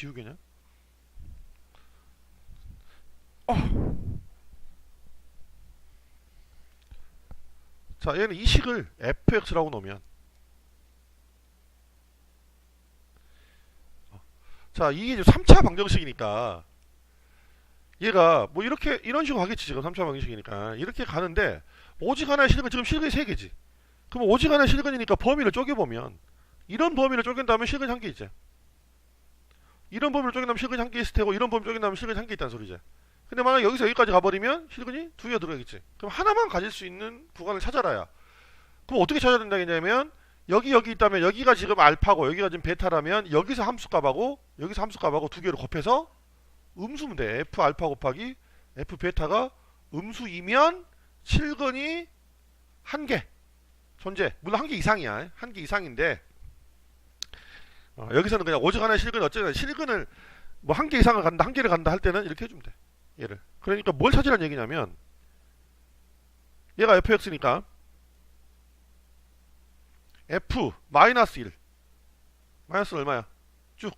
지우개냐? 어. 자, 얘는 이 식을 fx라고 놓으면 어. 자, 이게 이제 3차 방정식이니까 얘가 뭐 이렇게 이런 식으로 가겠지 지금 3차 방정식이니까 이렇게 가는데 오직 하나의 실근 지금 실근이 3개지 그럼 오직 하나의 실근이니까 범위를 쪼개보면 이런 범위를 쪼갠다면 실근이 한개 있지 이런 범위를 쪼갠다면 실근이 한 개 있을 테고 이런 범위를 쪼갠다면 실근이 한 개 있다는 소리지. 근데 만약 여기서 여기까지 가버리면 실근이 두 개가 들어가겠지. 그럼 하나만 가질 수 있는 구간을 찾아라야. 그럼 어떻게 찾아야 된다겠냐면 여기 여기 있다면 여기가 지금 알파고 여기가 지금 베타라면 여기서 함수값하고 여기서 함수값하고 두 개를 곱해서 음수면 돼. F 알파 곱하기 f 베타가 음수이면 실근이 한 개. 존재. 물론 한 개 이상이야. 한 개 이상인데 어, 여기서는 그냥 오직 하나의 실근 어쨌든 실근을 뭐 한 개 이상을 간다 한 개를 간다 할 때는 이렇게 해주면 돼 얘를. 그러니까 뭘 찾으라는 얘기냐면 얘가 fx니까 f 마이너스 1 마이너스 얼마야? 쭉.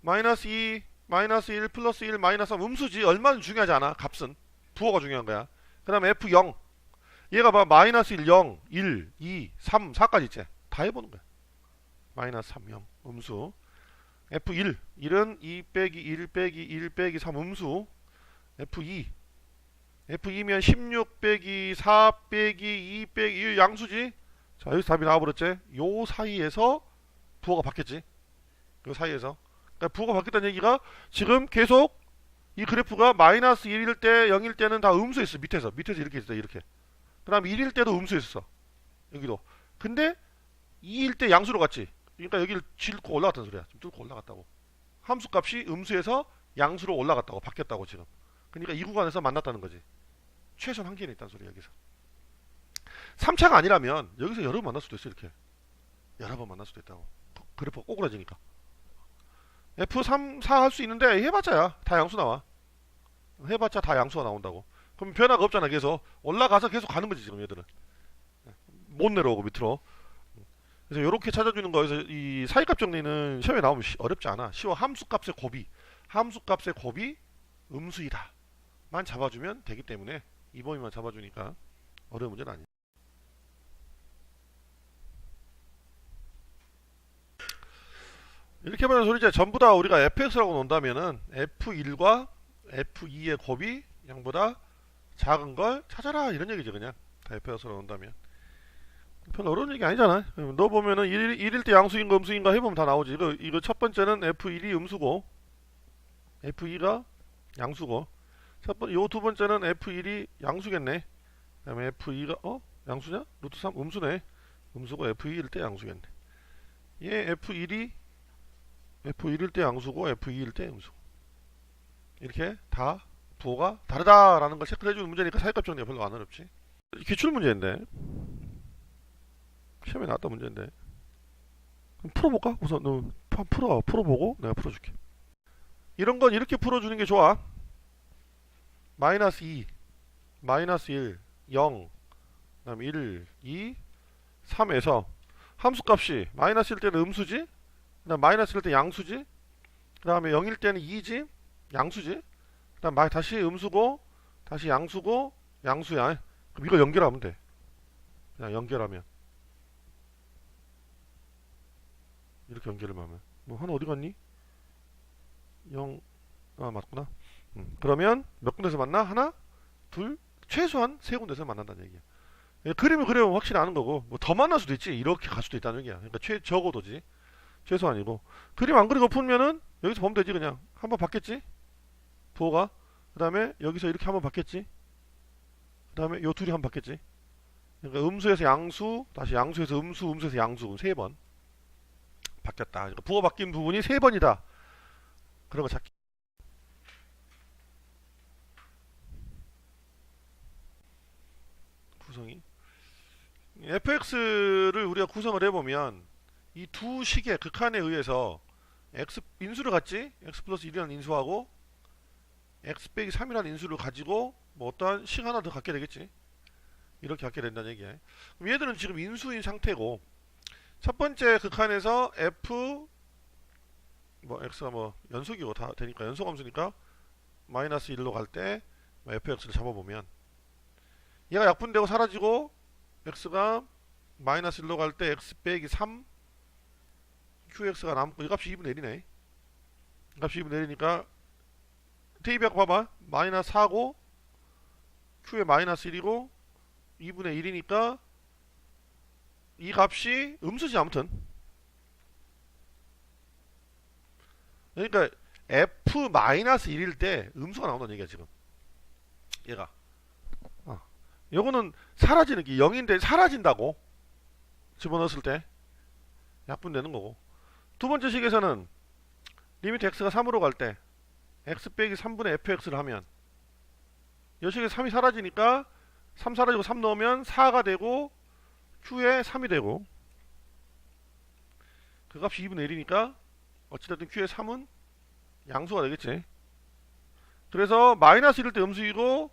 마이너스 2 마이너스 1 플러스 1 마이너스 3 음수지 얼마는 중요하지 않아? 값은. 부호가 중요한 거야. 그 다음에 f0 얘가 봐 마이너스 1 0 1 2 3 4까지 있지? 다 해보는 거야. 마이너스 3 0 음수. F1 1은 2 빼기 1 빼기 1 빼기 3 음수. F2 f2면 16 빼기 4 빼기 2 빼기 1 양수지. 자 여기서 답이 나와버렸지? 요 사이에서 부호가 바뀌었지. 요 사이에서. 그러니까 부호가 바뀌었다는 얘기가 지금 계속 이 그래프가 마이너스 1일 때 0일 때는 다 음수였어. 밑에서. 밑에서 이렇게 있어. 이렇게. 그 다음 1일 때도 음수였어. 여기도. 근데 2일 때 양수로 갔지 그러니까 여기를 짚고 올라갔다는 소리야. 좀 뚫고 올라갔다고. 함수값이 음수에서 양수로 올라갔다고 바뀌었다고 지금. 그러니까 이 구간에서 만났다는 거지. 최소한 한 개는 있다는 소리야 여기서. 3차가 아니라면 여기서 여러 번 만날 수도 있어 이렇게. 여러 번 만날 수도 있다고. 그래프가 꼬꾸라지니까. F3, 4 할 수 있는데 해봤자야. 다 양수 나와. 해봤자 다 양수가 나온다고. 그럼 변화가 없잖아 계속. 올라가서 계속 가는 거지 지금 얘들은. 못 내려오고 밑으로 그래서 이렇게 찾아주는 거에서 이 사이값 정리는 시험에 나오면 쉬- 어렵지 않아. 쉬워 함수값의 곱이 함수값의 곱이 음수이다. 만 잡아주면 되기 때문에 이 범위만 잡아주니까 어려운 문제는 아니야. 이렇게 보면 소리제 전부 다 우리가 fx라고 놓는다면은 f1과 f2의 곱이 0보다 작은 걸 찾아라. 이런 얘기죠 그냥. 다 fx라고 놓는다면 별로 어려운 얘기 아니잖아. 너 보면은 1일, 일일때 양수인가 음수인가 해보면 다 나오지. 이거, 이거 첫 번째는 f1이 음수고 f2가 양수고. 첫 번, 요 두 번째는 f1이 양수겠네. 그 다음에 f2가 어? 양수냐? 루트 3 음수네. 음수고 f2일 때 양수겠네. 얘 f1이 F1일 때 양수고 F2일 때 음수 이렇게 다 부호가 다르다라는 걸 체크해 주는 문제니까 사이값 정리가 별로 안 어렵지. 기출 문제인데 시험에 나왔던 문제인데 그럼 풀어볼까? 우선 너 풀어 풀어보고 내가 풀어줄게 이런 건 이렇게 풀어주는 게 좋아 마이너스 2 마이너스 1 0 그다음 1 2 3에서 함수값이 마이너스일 때는 음수지 그다음 마이너스일 때 양수지. 그 다음에 0일 때는 2지. 양수지. 그 다음 마 다시 음수고 다시 양수고 양수야. 그럼 이거 연결하면 돼. 그냥 연결하면 이렇게 연결을 하면 뭐 하나 어디 갔니? 0 아, 맞구나. 음, 그러면 몇 군데서 만나? 하나, 둘, 최소한 세 군데서 만난다는 얘기야. 예, 그림을 그려면 확실히 아는 거고 뭐 더 만날 수도 있지. 이렇게 갈 수도 있다는 얘기야. 그러니까 최 적어도지. 최소한이고 그림 안 그리고 풀면은 여기서 보면 되지 그냥 한번 받겠지 부호가 그 다음에 여기서 이렇게 한번 받겠지 그 다음에 요 둘이 한번 받겠지 그러니까 음수에서 양수 다시 양수에서 음수 음수에서 양수 세 번 바뀌었다. 그러니까 부호 바뀐 부분이 세 번이다. 그런 거 찾기. 구성이. fx를 우리가 구성을 해보면 이 두 식의 극한에 의해서 x 인수를 갖지? X 플러스 1이라는 인수하고 x 빼기 3이라는 인수를 가지고 뭐 어떠한 식 하나 더 갖게 되겠지? 이렇게 갖게 된다는 얘기야. 그럼 얘들은 지금 인수인 상태고 첫 번째 극한에서 f 뭐 x가 뭐 연속이고 다 되니까 연속 함수니까 마이너스 1로 갈 때 fx를 잡아보면 얘가 약분되고 사라지고 x가 마이너스 1로 갈 때 x 빼기 3 qx가 남고 이 값이 2분의 1이네. 이 값이 2분의 1이니까 대입약 봐봐. 마이너스 4고 q의 마이너스 1이고 2분의 1이니까 이 값이 음수지 아무튼. 그러니까 f 마이너스 1일 때 음수가 나온다는 얘기야 지금. 얘가. 어. 요거는 사라지는 게 0인데 사라진다고. 집어넣었을 때. 약분되는 거고. 두 번째 식에서는 리미트 x가 3으로 갈 때 x 빼기 3분의 fx를 하면 요 식에 3이 사라지니까 3 사라지고 3 넣으면 4가 되고 q에 3이 되고 그 값이 2분의 1이니까 어찌됐든 q의 3은 양수가 되겠지. 그래서 마이너스 1일 때 음수이고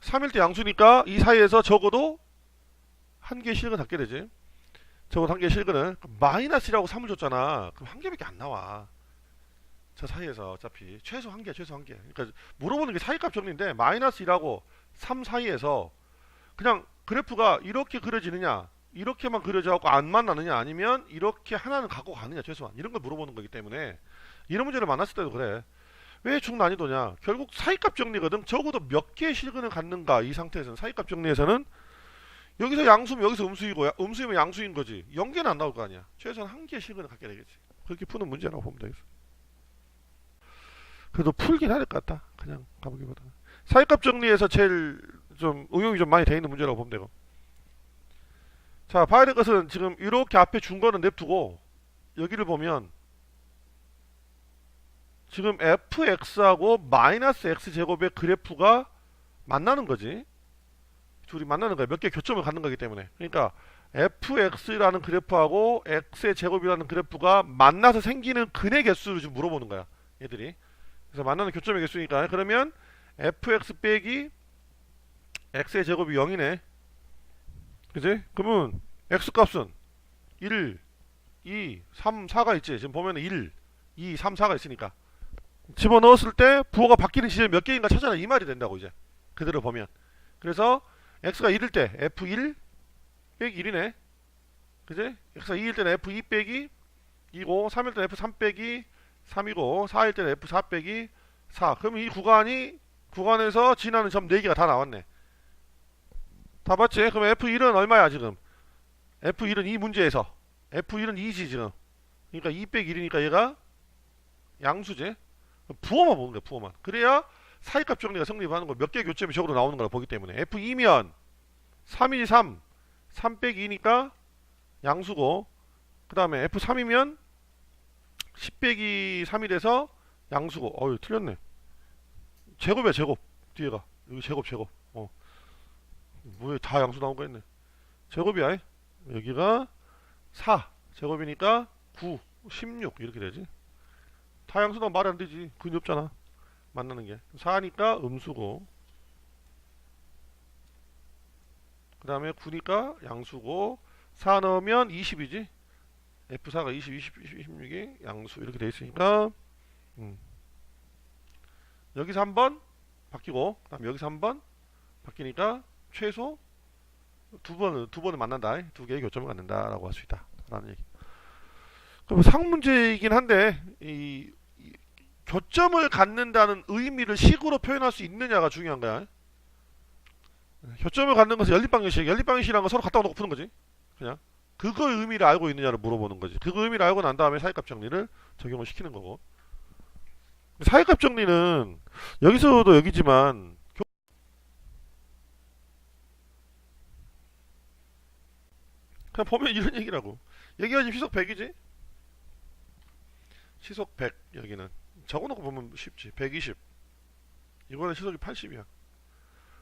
3일 때 양수니까 이 사이에서 적어도 한 개의 실근 갖게 되지. 적어도 한 개의 실근은 마이너스라고 3을 줬잖아. 그럼 한 개밖에 안 나와. 저 사이에서 어차피. 최소 한 개, 최소 한 개. 그러니까 물어보는 게 사이값 정리인데 마이너스 1하고 3 사이에서 그냥 그래프가 이렇게 그려지느냐, 이렇게만 그려져갖고 안 만나느냐, 아니면 이렇게 하나는 갖고 가느냐 최소한 이런 걸 물어보는 거기 때문에 이런 문제를 만났을 때도 그래. 왜 중난이도냐? 결국 사이값 정리거든. 적어도 몇 개의 실근을 갖는가 이 상태에서는 사이값 정리에서는 여기서 양수면 여기서 음수이고 야- 음수이면 양수인 거지. 0개는 안 나올 거 아니야. 최소한 한 개의 실근을 갖게 되겠지. 그렇게 푸는 문제라고 보면 되겠어. 그래도 풀긴 해야 될 것 같다. 그냥 가보기보다. 사이값 정리에서 제일 좀 응용이 좀 많이 돼 있는 문제라고 보면 되고. 자, 봐야 될 것은 지금 이렇게 앞에 준 거는 냅두고 여기를 보면 지금 fx하고 마이너스 x 제곱의 그래프가 만나는 거지. 둘이 만나는 거야. 몇 개 교점을 갖는 거기 때문에. 그러니까 fx라는 그래프하고 x의 제곱이라는 그래프가 만나서 생기는 근의 개수를 좀 물어보는 거야. 얘들이. 그래서 만나는 교점의 개수니까 그러면 fx 빼기 x의 제곱이 0이네. 그지? 그러면 x 값은 1, 2, 3, 4가 있지. 지금 보면 1, 2, 3, 4가 있으니까. 집어넣었을 때 부호가 바뀌는 시점 몇 개인가 찾아라 이 말이 된다고 이제. 그대로 보면. 그래서 x가 1일 때 f1 빼기 1이네. 그지? x가 2일 때는 f2 빼기 2고 3일 때는 f3 빼기 3이고 4일 때는 F4 빼기 4 그럼 이 구간이 구간에서 지나는 점 4개가 다 나왔네 다 봤지? 그럼 F1은 얼마야 지금? F1은 이 문제에서. F1은 2지 지금. 그러니까 2 빼기 1이니까 얘가 양수지. 부호만 보는 거야 부호만. 그래야 사이값 정리가 성립하는 거 몇 개 교점이 적으로 나오는 걸 보기 때문에. F2면 3이지 3 3 빼기 2니까 양수고. 그 다음에 F3이면 10 빼기 3이 돼서 양수고. 어유 틀렸네. 제곱이야 제곱. 뒤에가. 여기 제곱 제곱. 어 뭐야 다 양수 나온 거 했네. 제곱이야. 여기가 4 제곱이니까 9 16 이렇게 되지. 다 양수 나오면 말이 안 되지. 근이 없잖아. 만나는 게. 4니까 음수고. 그 다음에 9니까 양수고. 4 넣으면 20이지. F4가 20, 20, 20, 26이 양수 이렇게 돼 있으니까. 음. 여기서 한번 바뀌고 그다음 여기서 한번 바뀌니까 최소 두 번은 두 번은 만난다 두 개의 교점을 갖는다라고 할 수 있다라는 얘기. 그럼 상문제이긴 한데 이, 이 교점을 갖는다는 의미를 식으로 표현할 수 있느냐가 중요한 거야. 교점을 갖는 것은 연립방정식, 연립방정식이라는 건 서로 갖다 놓고 푸는 거지. 그냥. 그거의 의미를 알고 있느냐를 물어보는 거지. 그 의미를 알고 난 다음에 사이값 정리를 적용을 시키는 거고. 사이값 정리는 여기서도 여기지만 교- 그냥 보면 이런 얘기라고. 여기가 지금 시속 100이지? 시속 100 여기는 적어놓고 보면 쉽지. 120. 이거는 시속이 80이야.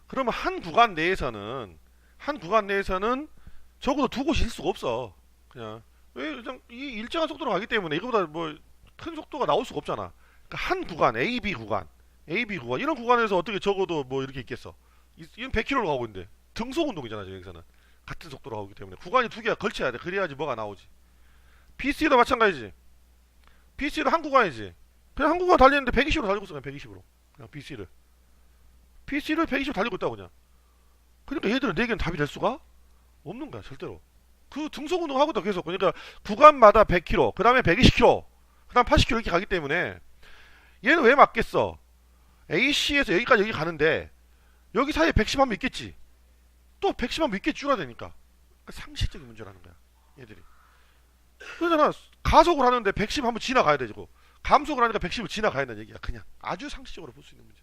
그러면 한 구간 내에서는 한 구간 내에서는 적어도 두 곳이 있을 수가 없어. 그냥 왜 그냥 이 일정한 속도로 가기 때문에 이거보다 뭐 큰 속도가 나올 수가 없잖아. 그러니까 한 구간 A, B 구간, A, B 구간 이런 구간에서 어떻게 적어도 뭐 이렇게 있겠어. 이- 이건 100km로 가고 있는데 등속 운동이잖아 지금 여기서는 같은 속도로 가기 때문에 구간이 두 개가 걸쳐야 돼. 그래야지 뭐가 나오지. PC도 마찬가지지. BC를 한 구간이지. 그냥 한 구간 달리는데 120으로 달리고 있어 그냥 120으로. 그냥 BC를. BC를 120으로 달리고 있다고 그냥. 그러니까 얘들은 네 개는 답이 될 수가 없는 거야 절대로. 그 등속 운동 하고 있다 계속. 그러니까 구간마다 100km, 그 다음에 120km, 그 다음 80km 이렇게 가기 때문에 얘는 왜 맞겠어? AC에서 여기까지 여기 가는데 여기 사이에 110 하면 있겠지. 또110 하면 있겠지 줄어야 되니까. 그러니까 상식적인 문제라는 거야. 얘들이. 그러잖아. 가속을 하는데 110 한번 지나가야 되고 감속을 하니까 110을 지나가야 된다는 얘기야. 그냥 아주 상식적으로 볼 수 있는 문제.